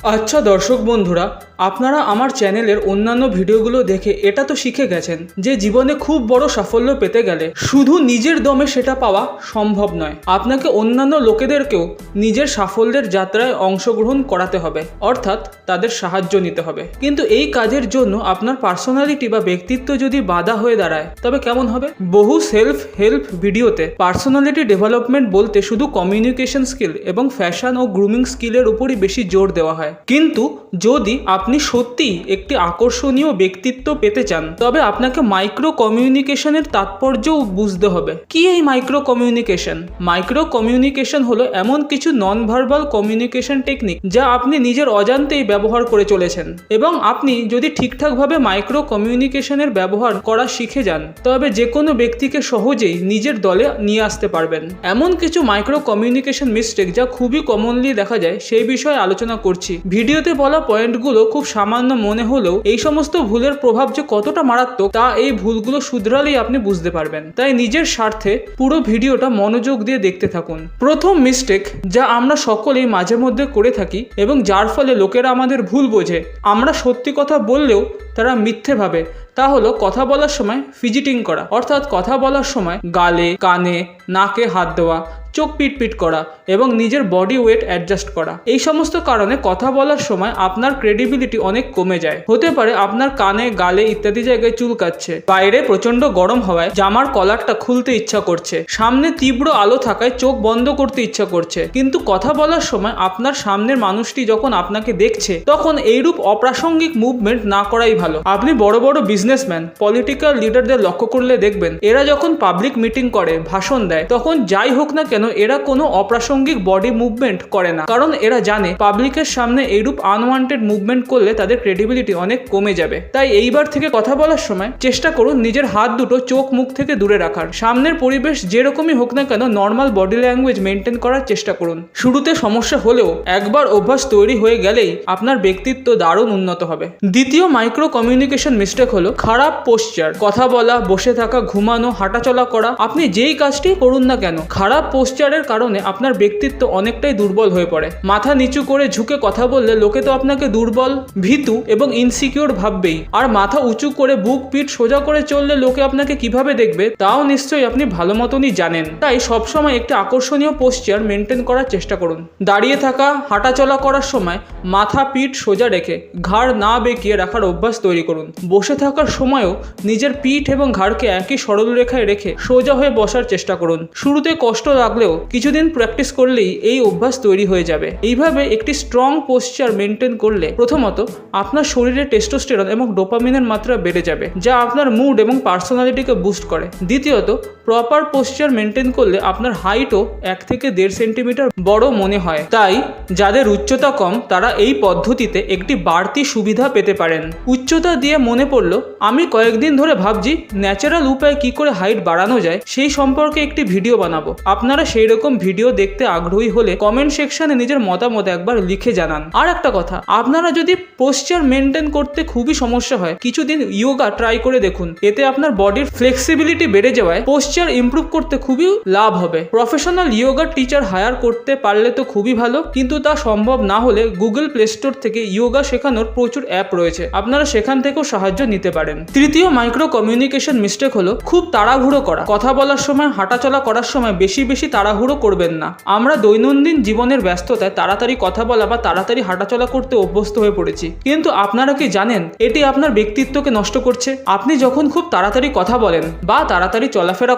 আচ্ছা দর্শক বন্ধুরা, আপনারা আমার চ্যানেলের অন্যান্য ভিডিওগুলো দেখে এটা তো শিখে গেছেন যে জীবনে খুব বড় সাফল্য পেতে গেলে শুধু নিজের দমে সেটা পাওয়া সম্ভব নয়। আপনাকে অন্যান্য লোকেদেরকেও নিজের সাফল্যের যাত্রায় অংশগ্রহণ করাতে হবে, অর্থাৎ তাদের সাহায্য নিতে হবে। কিন্তু এই কাজের জন্য আপনার পার্সোনালিটি বা ব্যক্তিত্ব যদি বাধা হয়ে দাঁড়ায়, তবে কেমন হবে? বহু সেলফ হেল্প ভিডিওতে পার্সোনালিটি ডেভেলপমেন্ট বলতে শুধু কমিউনিকেশন স্কিল এবং ফ্যাশন ও গ্রুমিং স্কিলের উপরই বেশি জোর দেওয়া হয়। কিন্তু যদি আপনি সত্যিই একটি আকর্ষণীয় ব্যক্তিত্ব পেতে চান, তবে আপনাকে মাইক্রো কমিউনিকেশনের তাৎপর্যও বুঝতে হবে। কি এই মাইক্রো কমিউনিকেশন মাইক্রো কমিউনিকেশন হলো এমন কিছু নন ভার্বাল কমিউনিকেশন টেকনিক যা আপনি নিজের অজান্তেই ব্যবহার করে চলেছেন এবং আপনি যদি ঠিকঠাকভাবে মাইক্রো কমিউনিকেশনের ব্যবহার করা শিখে যান, তবে যে কোনো ব্যক্তিকে সহজেই নিজের দলে নিয়ে আসতে পারবেন। এমন কিছু মাইক্রো কমিউনিকেশন মিস্টেক যা খুবই কমনলি দেখা যায়, সেই বিষয়ে আলোচনা করছি। ভিডিওতে বলা পয়েন্টগুলো খুব সামান্য মনে হলেও এই সমস্ত ভুলের প্রভাব যে কতটা মারাত্মক তা এই ভুলগুলো শুধরালেই আপনি বুঝতে পারবেন। তাই নিজের স্বার্থে পুরো ভিডিওটা মনোযোগ দিয়ে দেখতে থাকুন। প্রথম মিস্টেক যা আমরা সকলেই মাঝে মধ্যে করে থাকি এবং যার ফলে লোকেরা আমাদের ভুল বোঝে। আমরা সত্যি কথা বললেও তারা মিথ্যে ভাবে। তা হলো কথা বলার সময় ফিজিটিং করা। অর্থাৎ কথা বলার সময় গালে, কানে, নাকে হাত দেওয়া, চোখ পিট পিট করা এবং নিজের বডি ওয়েট অ্যাডজাস্ট করা। এই সমস্ত কারণে কথা বলার সময় আপনার ক্রেডিবিলিটি অনেক কমে যায়। হতে পারে আপনার কানে, গালে ইত্যাদি জায়গায় চুলকাচ্ছে বাইরে প্রচণ্ড গরম হওয়ায় জামার কলারটা খুলতে ইচ্ছা করছে। সামনে তীব্র আলো থাকায় চোখ বন্ধ করতে ইচ্ছা করছে। কিন্তু কথা বলার সময় আপনার সামনের মানুষটি যখন আপনাকে দেখছে, তখন এইরূপ অপ্রাসঙ্গিক মুভমেন্ট না করাই ভালো। আপনি বড় বড় বিজনেসম্যান পলিটিক্যাল লিডারদের লক্ষ্য করলে দেখবেন, এরা যখন পাবলিক মিটিং করে, ভাষণ দেয়, তখন যাই হোক না কেন, এরা কোনো অপ্রাসঙ্গিক বডি মুভমেন্ট করে না। কারণ এরা জানে পাবলিকের সামনে এইরূপ আনওয়ান্টেড মুভমেন্ট করলে তাদের ক্রেডিবিলিটি অনেক কমে যাবে। তাই এইবার থেকে কথা বলার সময়, চেষ্টা করুন নিজের হাত দুটো চোখ মুখ থেকে দূরে রাখার। সামনের পরিবেশ যেরকমই হোক না কেন নর্মাল বডি ল্যাঙ্গুয়েজ মেনটেন করার চেষ্টা করুন। শুরুতে সমস্যা হলেও, একবার অভ্যাস তৈরি হয়ে গেলেই, আপনার ব্যক্তিত্ব দারুণ উন্নত হবে। দ্বিতীয় মাইক্রো কমিউনিকেশন মিস্টেক হলো খারাপ পোশ্চার কথা বলা, বসে থাকা, ঘুমানো, হাঁটাচলা করা, আপনি যেই কাজটি করুন না কেন, খারাপ পোস্টারের কারণে আপনার ব্যক্তিত্ব অনেকটাই দুর্বল হয়ে পড়ে। মাথা নিচু করে ঝুঁকে কথা বললে লোকে তো আপনাকে দুর্বল, ভীতু এবং ইনসিকিউর ভাববেই। আর মাথা উঁচু করে বুক পিঠ সোজা করে চললে লোকে আপনাকে কীভাবে দেখবে, তাও নিশ্চয়ই আপনি ভালো মতনই জানেন। তাই সবসময় একটি আকর্ষণীয় পোশ্চার মেনটেন করার চেষ্টা করুন। দাঁড়িয়ে থাকা, হাঁটাচলা করার সময় মাথা পিঠ সোজা রেখে, ঘাড় না বেঁকিয়ে রাখার অভ্যাস তৈরি করুন। বসে থাকার সময়ও নিজের পিঠ এবং ঘাড়কে একই সরলরেখায় রেখে সোজা হয়ে বসার চেষ্টা করুন। শুরুতে কষ্ট লাগলেও কিছুদিন প্র্যাকটিস করলেই এই অভ্যাস তৈরি হয়ে যাবে। এইভাবে একটি স্ট্রং পোস্টার মেনটেন করলে প্রথমত আপনার শরীরে টেস্টোস্টেরন এবং ডোপামিনের মাত্রা বেড়ে যাবে, যা আপনার মুড এবং পার্সোনালিটিকে বুস্ট করে। দ্বিতীয়ত প্রপার পোশ্চার মেনটেন করলে আপনার হাইটও এক থেকে দেড় সেন্টিমিটার বড় মনে হয়। তাই যাদের উচ্চতা কম, তারা এই পদ্ধতিতে একটি বাড়তি সুবিধা পেতে পারেন। উচ্চতা দিয়ে মনে পড়ল, আমি কয়েকদিন ধরে ভাবছি ন্যাচারাল উপায়ে কি করে হাইট বাড়ানো যায়, সেই সম্পর্কে একটি ভিডিও বানাবো। আপনারা সেই রকম ভিডিও দেখতে আগ্রহী হলে কমেন্ট সেকশনে নিজের মতামত একবার লিখে জানান। আর একটা কথা, আপনারা যদি পোশ্চার মেনটেন করতে খুবই সমস্যা হয়, কিছুদিন ইয়োগা ট্রাই করে দেখুন। এতে আপনার বডির ফ্লেক্সিবিলিটি বেড়ে যাওয়ায় পোস্টার ইমপ্রুভ করতে খুবই লাভ হবে। প্রফেশনাল ইয়োগা টিচার হায়ার করতে পারলে তো খুবই ভালো, কিন্তু তা সম্ভব না হলে গুগল প্লে স্টোর থেকে ইয়োগা শেখানোর প্রচুর অ্যাপ রয়েছে। আপনারা সেখান থেকেও সাহায্য নিতে পারেন। তৃতীয় মাইক্রো কমিউনিকেশন মিস্টেক হলো খুব তাড়াহুড়ো করা। কথা বলার সময়, হাঁটাচলা করার সময় বেশি বেশি তাড়াহুড়ো করবেন না। আমরা দৈনন্দিন জীবনের ব্যস্ততায় তাড়াতাড়ি কথা বলা বা তাড়াতাড়ি হাঁটাচলা করতে অভ্যস্ত হয়ে পড়েছি। কিন্তু আপনারা কি জানেন, এটি আপনার ব্যক্তিত্বকে নষ্ট করছে? আপনি যখন খুব তাড়াতাড়ি কথা বলেন বা তাড়াতাড়ি চলাফেরা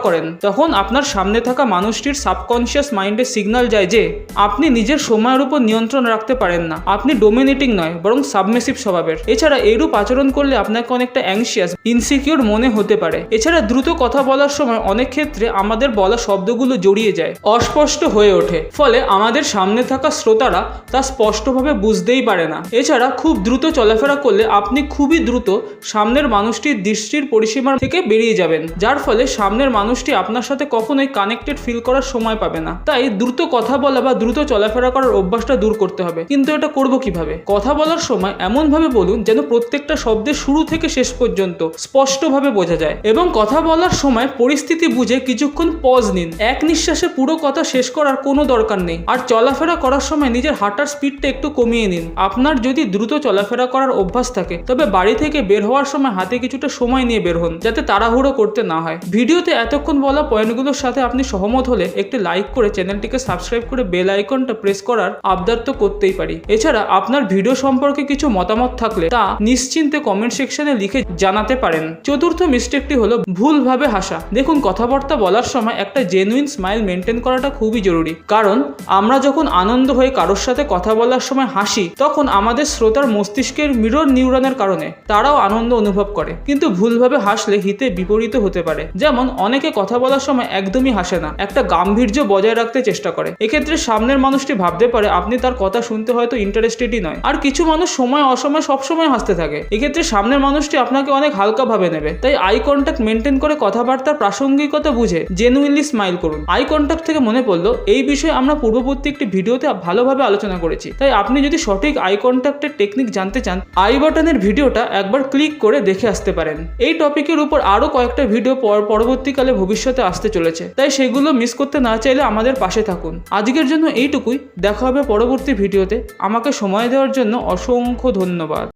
তখন আপনার সামনে থাকা মানুষটির সাবকনশিয়াস মাইন্ডে সিগন্যাল যায় যে, আপনি নিজের সময়ের উপর নিয়ন্ত্রণ রাখতে পারেন না। আপনি ডোমিনেটিং নয়, বরং সাবমেসিভ স্বভাবের। এছাড়া এরূপ আচরণ করলে আপনাকে অনেকটা অ্যাংশিয়াস ইনসিকিউর মনে হতে পারে। এছাড়া দ্রুত কথা বলার সময় অনেক ক্ষেত্রে আমাদের বলা শব্দগুলো জড়িয়ে যায়, অস্পষ্ট হয়ে ওঠে। ফলে আমাদের সামনে থাকা শ্রোতারা তা স্পষ্টভাবে বুঝতেই পারে না। এছাড়া খুব দ্রুত চলাফেরা করলে আপনি খুবই দ্রুত সামনের মানুষটির দৃষ্টির পরিসীমার থেকে বেরিয়ে যাবেন, যার ফলে সামনের মানুষ মানুষটি আপনার সাথে কখনোই কানেক্টেড ফিল করার সময় পাবে না। তাই দ্রুত কথা বলা বা দ্রুত চলাফেরা করার অভ্যাসটা দূর করতে হবে। কিন্তু এটা করব কীভাবে? কথা বলার সময় এমনভাবে বলুন যেন প্রত্যেকটা শব্দের শুরু থেকে শেষ পর্যন্ত স্পষ্টভাবে বোঝা যায় এবং কথা বলার সময় পরিস্থিতি বুঝে কিছুক্ষণ পজ নিন। এক নিঃশ্বাসে পুরো কথা শেষ করার কোনো দরকার নেই। আর চলাফেরা করার সময় নিজের হাঁটার স্পিডটা একটু কমিয়ে নিন। আপনার যদি দ্রুত চলাফেরা করার অভ্যাস থাকে, তবে বাড়ি থেকে বের হওয়ার সময় হাতে কিছুটা সময় নিয়ে বের হন, যাতে তাড়াহুড়ো করতে না হয়। ভিডিওতে এতক্ষণ বলা পয়েন্টগুলোর সাথে আপনি সহমত হলে একটি লাইক করে চ্যানেলটিকে সাবস্ক্রাইব করে বেল আইকনটা প্রেস করার আবদার তো করতেই পারি। এছাড়া আপনার ভিডিও সম্পর্কে কিছু মতামত থাকলে তা নিশ্চিন্তে কমেন্ট সেকশনে লিখে জানাতে পারেন। চতুর্থ মিস্টেকটি হলো ভুলভাবে হাসা। দেখুন, কথাবার্তা বলার সময় একটা জেনুইন স্মাইল মেনটেন করাটা খুবই জরুরি। কারণ, আমরা যখন আনন্দ হয়ে কারোর সাথে কথা বলার সময় হাসি, তখন আমাদের শ্রোতার মস্তিষ্কের মিরর নিউরনের কারণে তারাও আনন্দ অনুভব করে। কিন্তু ভুলভাবে হাসলে হিতে বিপরীত হতে পারে। যেমন, অনেকে কথা বলার সময় একদমই হাসে না। একটা গাম্ভীর্য বজায় রাখতে চেষ্টা করে। এক্ষেত্রে সামনের মানুষটি ভাবতে পারে, আপনি তার কথা শুনতে হয়তো ইন্টারেস্টেডই নয়। আর কিছু মানুষ সময় অসময় সবসময় হাসতে থাকে। এক্ষেত্রে সামনের মানুষটি আপনাকে অনেক হালকা ভাবে নেবে। তাই আই কন্ট্যাক্ট মেনটেন করে কথাবার্তার প্রাসঙ্গিকতা বুঝে জেনুইনলি স্মাইল করুন। আই কন্ট্যাক্ট থেকে মনে পড়ল, এই বিষয়ে আমরা পূর্ববর্তী একটি ভিডিওতে ভালোভাবে আলোচনা করেছি। তাই আপনি যদি সঠিক আই কন্ট্যাক্টের টেকনিক জানতে চান আই বাটনের ভিডিওটা একবার ক্লিক করে দেখে আসতে পারেন। এই টপিকের উপর আরও কয়েকটা ভিডিও পর- পরবর্তীকালে ভবিষ্যতে আসতে চলেছে। তাই সেগুলো মিস করতে না চাইলে আমাদের পাশে থাকুন। আজকের জন্য এইটুকুই। দেখা হবে পরবর্তী ভিডিওতে। আমাকে সময় দেওয়ার জন্য অসংখ্য ধন্যবাদ।